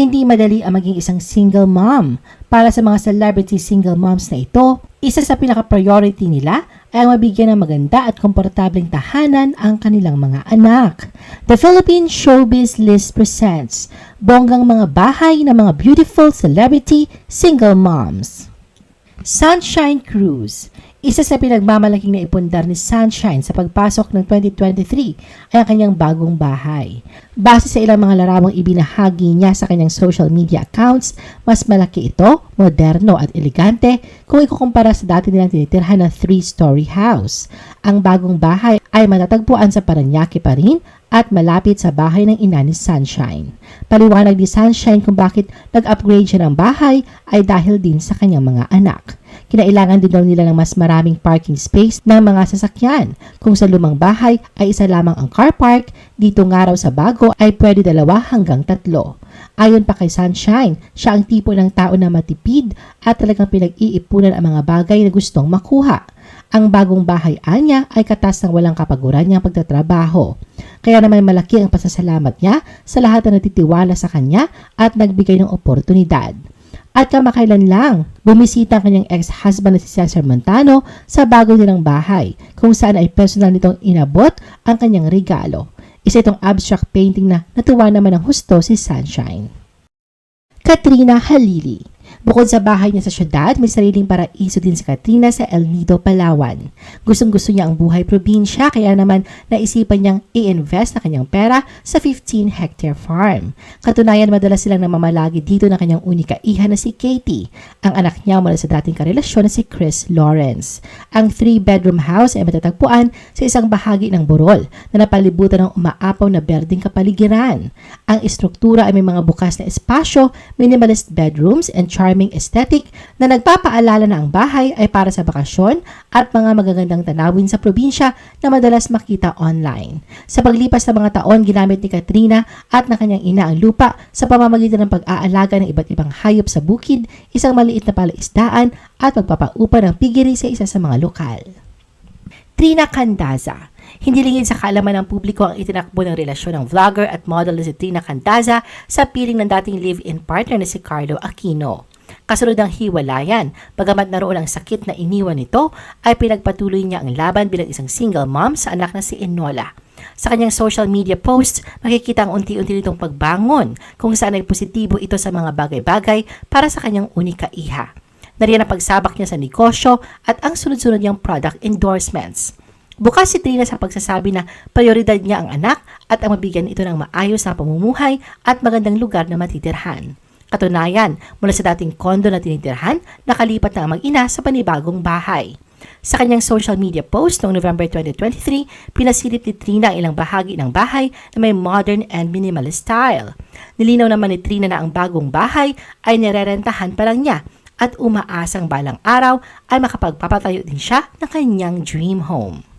Hindi madali ang maging isang single mom. Para sa mga celebrity single moms na ito, isa sa pinaka-priority nila ay ang mabigyan ng maganda at komportableng tahanan ang kanilang mga anak. The Philippine Showbiz List presents bonggang mga bahay ng mga beautiful celebrity single moms. Sunshine Cruise. Isa sa pinagmamalaking na ipundar ni Sunshine sa pagpasok ng 2023 ay ang kanyang bagong bahay. Base sa ilang mga larawang ibinahagi niya sa kanyang social media accounts, mas malaki ito, moderno at elegante kung ikukumpara sa dati nilang tinitirhan na three-story house. Ang bagong bahay ay matatagpuan sa Paranaque pa rin at malapit sa bahay ng ina ni Sunshine. Paliwanag ni Sunshine kung bakit nag-upgrade siya ng bahay ay dahil din sa kanyang mga anak. Kinailangan din daw nila ng mas maraming parking space ng mga sasakyan. Kung sa lumang bahay ay isa lamang ang car park, dito nga raw sa bago ay pwede dalawa hanggang tatlo. Ayon pa kay Sunshine, siya ang tipo ng tao na matipid at talagang pinag-iipunan ang mga bagay na gustong makuha. Ang bagong bahay anya ay katas ng walang kapaguran niyang pagtatrabaho. Kaya naman malaki ang pasasalamat niya sa lahat na natitiwala sa kanya at nagbigay ng oportunidad. At kamakailan lang, bumisita ang kanyang ex-husband na si Cesar Montano sa bago nilang bahay, kung saan ay personal nitong inabot ang kanyang regalo. Isa itong abstract painting na natuwa naman ng husto si Sunshine. Katrina Halili Bukod sa bahay niya sa syudad, may sariling paraiso din si Katrina sa El Nido, Palawan. Gustong gusto niya ang buhay probinsya kaya naman naisipan niyang i-invest na kanyang pera sa 15 hectare farm. Katunayan madalas silang namamalagi dito ng kanyang unika iha na si Katie, ang anak niya mula sa dating karelasyon na si Chris Lawrence. Ang 3-bedroom house ay matatagpuan sa isang bahagi ng Borol na napalibutan ng umaapaw na berdeng kapaligiran. Ang istruktura ay may mga bukas na espasyo, minimalist bedrooms, and charming aesthetic na nagpapaalala na ang bahay ay para sa bakasyon at mga magagandang tanawin sa probinsya na madalas makita online. Sa paglipas ng mga taon, ginamit ni Katrina at ng kanyang ina ang lupa sa pamamagitan ng pag-aalaga ng iba't ibang hayop sa bukid, isang maliit na palaisdaan at pagpapaupa ng pigiri sa isa sa mga lokal. Trina Candaza hindi lingid sa kaalaman ng publiko ang itinakbo ng relasyon ng vlogger at model na si Trina Cantaza sa piling ng dating live-in partner na si Carlo Aquino. Kasunod ng hiwalayan, bagamat naroon ang sakit na iniwan nito, ay pinagpatuloy niya ang laban bilang isang single mom sa anak na si Enola. Sa kanyang social media posts, makikita ang unti-unti nitong pagbangon kung saan ay positibo ito sa mga bagay-bagay para sa kanyang unika iha. Nariyan ang pagsabak niya sa negosyo at ang sunod-sunod niyang product endorsements. Bukas si Trina sa pagsasabi na prioridad niya ang anak at ang mabigyan ito ng maayos na pamumuhay at magandang lugar na matitirhan. Katunayan, mula sa dating kondo na tinitirhan, nakalipat na ang mag-ina sa panibagong bahay. Sa kanyang social media post noong November 2023, pinasilip ni Trina ang ilang bahagi ng bahay na may modern and minimalist style. Nilinaw naman ni Trina na ang bagong bahay ay nirerentahan pa lang niya at umaasang balang araw ay makapagpapatayo din siya ng kanyang dream home.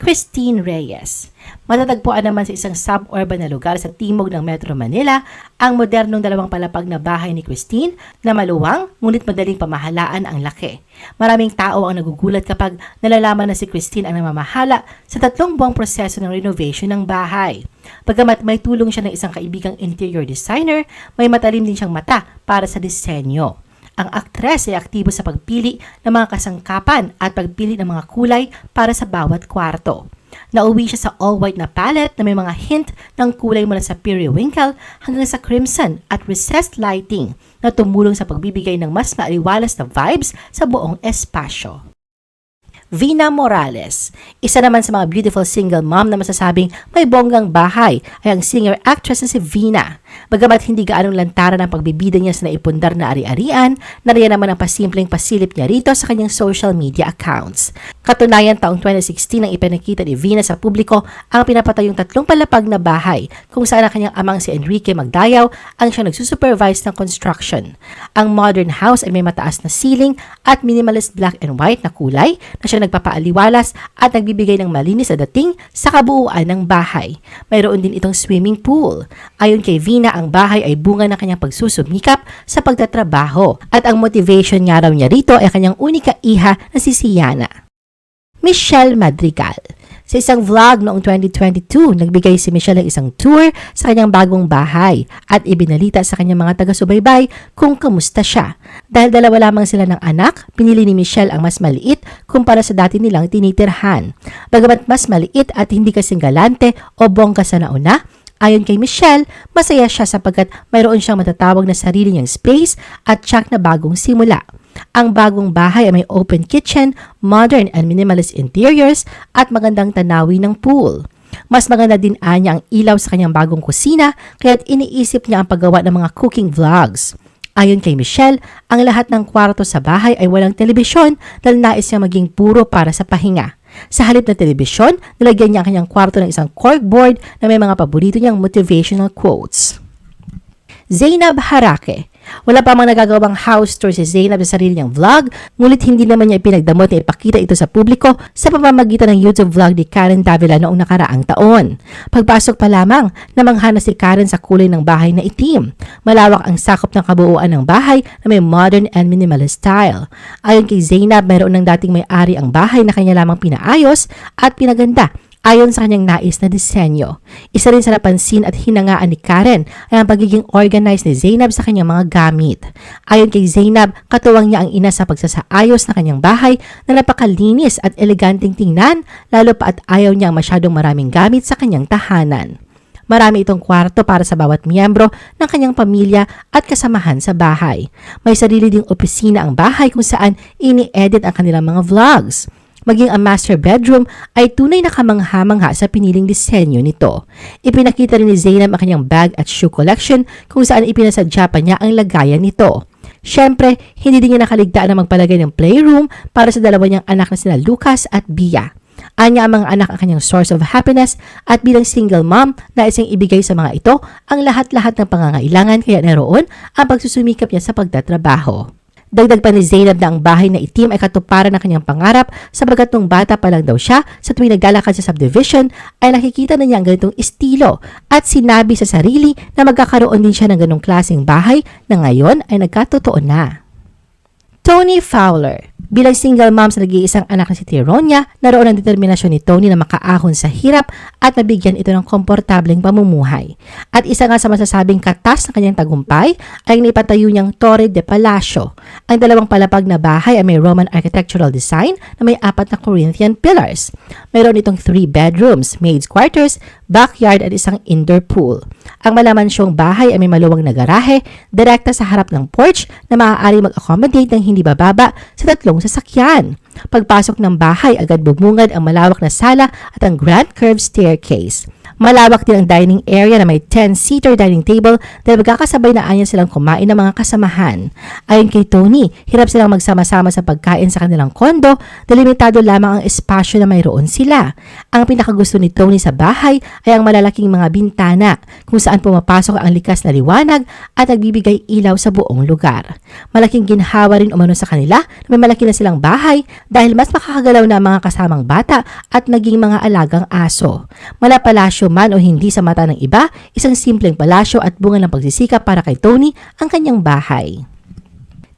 Christine Reyes. Matatagpuan naman sa isang suburban na lugar sa timog ng Metro Manila ang modernong dalawang palapag na bahay ni Christine na maluwang ngunit madaling pamahalaan ang laki. Maraming tao ang nagugulat kapag nalalaman na si Christine ang namamahala sa tatlong buwang proseso ng renovation ng bahay. Pagkamat may tulong siya ng isang kaibigang interior designer, may matalim din siyang mata para sa disenyo. Ang aktres ay aktibo sa pagpili ng mga kasangkapan at pagpili ng mga kulay para sa bawat kwarto. Nauwi siya sa all-white na palette na may mga hint ng kulay mula sa periwinkle hanggang sa crimson at recessed lighting na tumulong sa pagbibigay ng mas maaliwalas na vibes sa buong espasyo. Vina Morales. Isa naman sa mga beautiful single mom na masasabing may bonggang bahay ay ang singer-actress na si Vina. Bagamat hindi gaanong lantaran ang pagbibida niya sa naipundar na ari-arian, nariyan naman ang pasimpleng pasilip niya rito sa kanyang social media accounts. Katunayan taong 2016 nang ipinakita ni Vina sa publiko ang pinapatayong tatlong palapag na bahay kung saan ang kanyang amang si Enrique Magdayaw ang siyang nagsusupervise ng construction. Ang modern house ay may mataas na ceiling at minimalist black and white na kulay na siya nagpapaaliwalas at nagbibigay ng malinis na dating sa kabuuan ng bahay. Mayroon din itong swimming pool. Ayon kay Vina, ang bahay ay bunga ng kanyang pagsusumikap sa pagtatrabaho at ang motivation nga raw niya rito ay kanyang unika iha na si Siana. Michelle Madrigal Sa isang vlog noong 2022, nagbigay si Michelle ng isang tour sa kanyang bagong bahay at ibinalita sa kanyang mga taga-subaybay kung kamusta siya. Dahil dalawa lamang sila ng anak, pinili ni Michelle ang mas maliit kumpara sa dati nilang tinitirhan. Bagamat mas maliit at hindi kasing galante o bongga sa nauna, Ayon kay Michelle, masaya siya sapagkat mayroon siyang matatawag na sarili niyang space at tsak na bagong simula. Ang bagong bahay ay may open kitchen, modern and minimalist interiors at magandang tanawi ng pool. Mas maganda din anya ang ilaw sa kanyang bagong kusina kaya't iniisip niya ang paggawa ng mga cooking vlogs. Ayon kay Michelle, ang lahat ng kwarto sa bahay ay walang telebisyon dahil nais niya maging puro para sa pahinga. Sa halip na telebisyon, nilagyan niya ang kanyang kwarto ng isang corkboard na may mga paborito niyang motivational quotes. Zainab Harake wala pa mang nagagawang house tour si Zainab sa sarili niyang vlog, ngunit hindi naman niya ipinagdamot na ipakita ito sa publiko sa pamamagitan ng YouTube vlog ni Karen Davila noong nakaraang taon. Pagpasok pa lamang, namangha na si Karen sa kulay ng bahay na itim. Malawak ang sakop ng kabuuan ng bahay na may modern and minimalist style. Ayon kay Zainab, mayroon ng dating may-ari ang bahay na kanya lamang pinaayos at pinaganda ayon sa kanyang nais na disenyo. Isa rin sa napansin at hinangaan ni Karen ay ang pagiging organized ni Zainab sa kanyang mga gamit. Ayon kay Zainab, katuwang niya ang ina sa pagsasaayos ng kanyang bahay na napakalinis at eleganteng tingnan, lalo pa at ayaw niya ang masyadong maraming gamit sa kanyang tahanan. Marami itong kwarto para sa bawat miyembro ng kanyang pamilya at kasamahan sa bahay. May sarili ding opisina ang bahay kung saan ini-edit ang kanilang mga vlogs maging ang master bedroom ay tunay na kamangha-mangha sa piniling disenyo nito. Ipinakita rin ni Zainab ang kanyang bag at shoe collection kung saan ipinasadya pa niya ang lagayan nito. Siyempre, hindi din niya nakaligtaan na magpalagay ng playroom para sa dalawa niyang anak na sina Lucas at Bia. Anya ang mga anak ang kanyang source of happiness at bilang single mom na isang ibigay sa mga ito ang lahat-lahat ng pangangailangan kaya naroon ang pagsusumikap niya sa pagtatrabaho. Dagdag pa ni Zainab na ang bahay na itim ay katuparan ng kanyang pangarap sabagat nung bata pa lang daw siya sa tuwing naglalakad sa subdivision ay nakikita na niya ang ganitong estilo at sinabi sa sarili na magkakaroon din siya ng ganong klaseng bahay na ngayon ay nagkatotoo na. Tony Fowler Bilang single mom sa nag-iisang anak na si Tironia, naroon ang determinasyon ni Tony na makaahon sa hirap at mabigyan ito ng komportableng pamumuhay. At isa nga sa masasabing katas ng kanyang tagumpay ay ang naipatayo niyang Torre de Palacio. Ang dalawang palapag na bahay ay may Roman architectural design na may apat na Corinthian pillars. Mayroon itong three bedrooms, maid's quarters, backyard at isang indoor pool. Ang malamansyong bahay ay may maluwang na garahe, direkta sa harap ng porch na maaari mag-accommodate ng hindi bababa sa tatlong sasakyan. Pagpasok ng bahay, agad bumungad ang malawak na sala at ang grand curved staircase. Malawak din ang dining area na may 10-seater dining table dahil magkakasabay na anya silang kumain ng mga kasamahan. Ayon kay Tony, hirap silang magsama-sama sa pagkain sa kanilang kondo dahil limitado lamang ang espasyo na mayroon sila. Ang pinakagusto ni Tony sa bahay ay ang malalaking mga bintana kung saan pumapasok ang likas na liwanag at nagbibigay ilaw sa buong lugar. Malaking ginhawa rin umano sa kanila na may malaki na silang bahay dahil mas makakagalaw na ang mga kasamang bata at naging mga alagang aso. Mala palasyo man o hindi sa mata ng iba, isang simpleng palasyo at bunga ng pagsisikap para kay Tony ang kanyang bahay.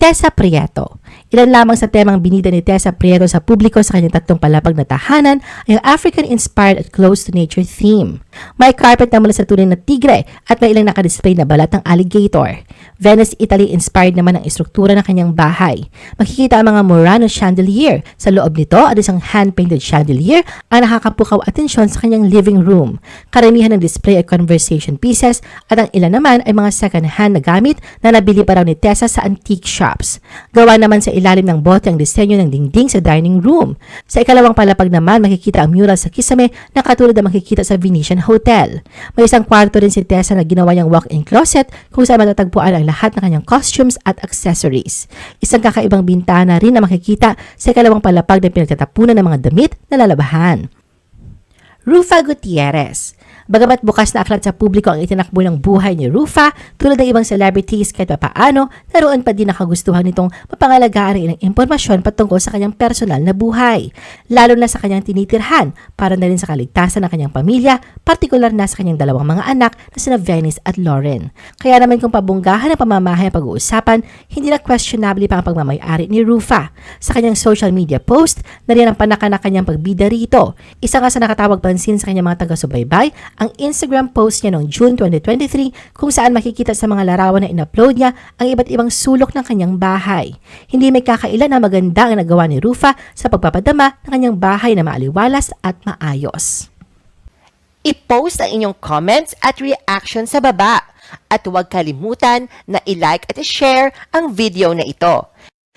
Tessa Prieto. Ilan lamang sa temang binida ni Tessa Prieto sa publiko sa kanyang tatlong palapag na tahanan ay ang African-inspired at close-to-nature theme. May carpet na mula sa tunay na tigre at may ilang nakadisplay na balat ng alligator. Venice, Italy inspired naman ang istruktura ng kanyang bahay. Makikita ang mga Murano chandelier. Sa loob nito at isang hand-painted chandelier ang nakakapukaw atensyon sa kanyang living room. Karamihan ng display ay conversation pieces at ang ilan naman ay mga second-hand na gamit na nabili pa raw ni Tessa sa antique shops. Gawa naman sa ilalim ng bote ang disenyo ng dingding sa dining room. Sa ikalawang palapag naman makikita ang mural sa kisame na katulad na makikita sa Venetian Hotel. May isang kwarto rin si Tessa na ginawa niyang walk-in closet kung saan matatagpuan ang lahat ng kanyang costumes at accessories. Isang kakaibang bintana rin na makikita sa ikalawang palapag na pinagtatapunan ng mga damit na lalabahan. Rufa Gutierrez Bagamat bukas na aklat sa publiko ang itinakbo ng buhay ni Rufa, tulad ng ibang celebrities kahit papaano, naroon pa din nakagustuhan nitong mapangalagaan ang ilang impormasyon patungkol sa kanyang personal na buhay. Lalo na sa kanyang tinitirhan, para na rin sa kaligtasan ng kanyang pamilya, partikular na sa kanyang dalawang mga anak na sina Venice at Lauren. Kaya naman kung pabunggahan ang pamamahay ang pag-uusapan, hindi na questionable pa ang pagmamayari ni Rufa. Sa kanyang social media post, nariyan ang panaka na kanyang pagbida rito. Isa nga sa nakatawag pansin sa kanyang mga taga-subaybay, ang Instagram post niya noong June 2023 kung saan makikita sa mga larawan na in-upload niya ang iba't ibang sulok ng kanyang bahay. Hindi may kakailan na maganda ang nagawa ni Rufa sa pagpapadama ng kanyang bahay na maaliwalas at maayos. I-post ang inyong comments at reaction sa baba. At huwag kalimutan na i-like at i-share ang video na ito.